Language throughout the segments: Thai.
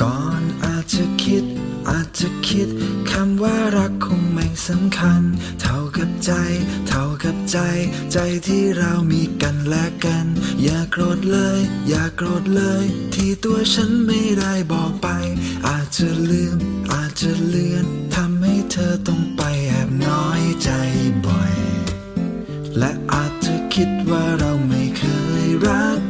ก่อนอาจจะคิด อาจจะคิดคำว่ารักคงไม่สำคัญ เท่ากับใจ เท่ากับใจ ใจที่เรามีกันและกัน อย่าโกรธเลย อย่าโกรธเลย ที่ตัวฉันไม่ได้บอกไป อาจจะลืม อาจจะเลือนทำให้เธอต้องไปแอบน้อยใจบ่อย และอาจจะคิดว่าเราไม่เคยรัก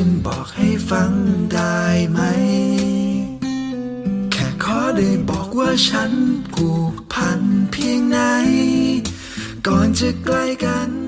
ฉันบอกให้ฟังได้ไหม แค่ขอได้บอกว่าฉันผูกพันเพียงไหน ก่อนจะใกล้กัน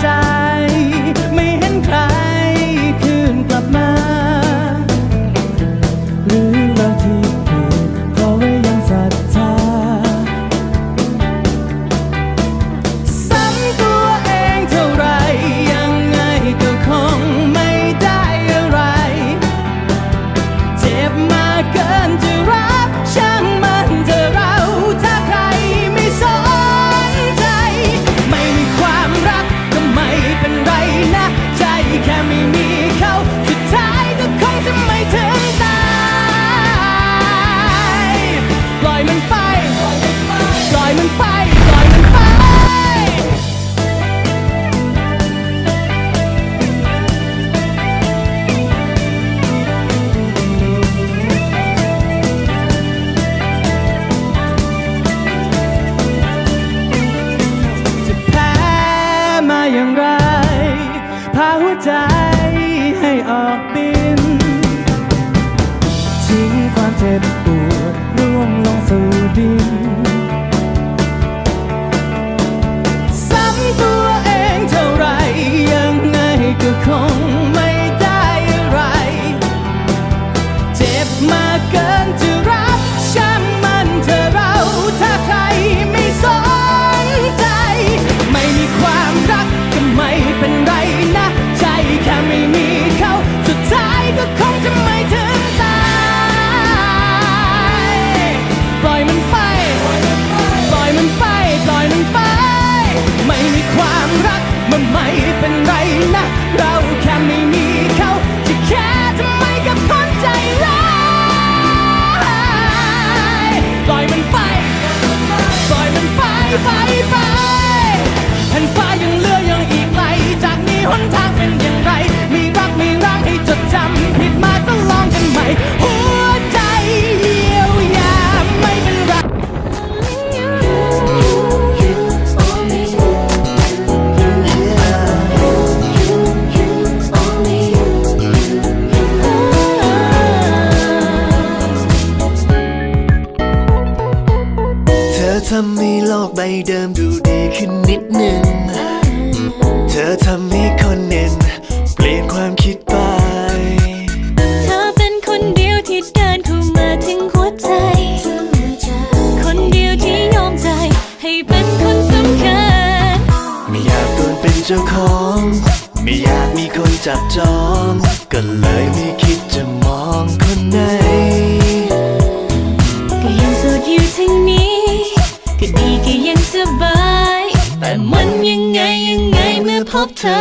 ใจ ไม่เห็นใครคืนกลับมา หรือเราที่ผิดเพราะว่ายังศรัทธาซ้ำตัวเองเท่าไร ยังไงก็คงไม่ได้อะไร เจ็บมาเกิน วใจให้ออกบิน ทิ้งความเจ็บปวดร่วงลงสู่ดินซ้ำตัวเองเท่าไรยังไงก็คงไม่ได้อะไร เจ็บมาเกิน มันไม่เป็นไรนะ เราแค่ไม่มีเขาจะแค่ทำไมกับคนใจร้ายปล่อยมันไป ปล่อยมันไปไป ให้โลกใบเดิมดูดีขึ้นนิดหนึ่งเธอทำให้คนเน้นเปลี่ยนความคิดไป เธอเป็นคนเดียวที่เดินเข้ามาถึงหัวใจ คนเดียวที่ยอมใจให้เป็นคนสำคัญ ไม่อยากโดนเป็นเจ้าของ ไม่อยากมีคนจับจอง ก็เลยไม่คิดจะมองคนไหนก็ยังโสดอยู่ทั้งนี้ แต่มันยังไงยังไงเมื่อพบเธอ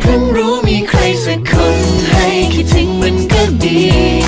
เพิ่งรู้มีใครสักคนให้คิดถึงมันก็ดี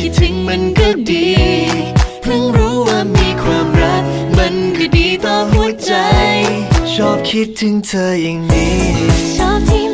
คิดถึงมันก็ดีเพิ่งรู้ว่ามีความรัก มันก็ดีต่อหัวใจ ชอบคิดถึงเธออย่างนี้ชอบที่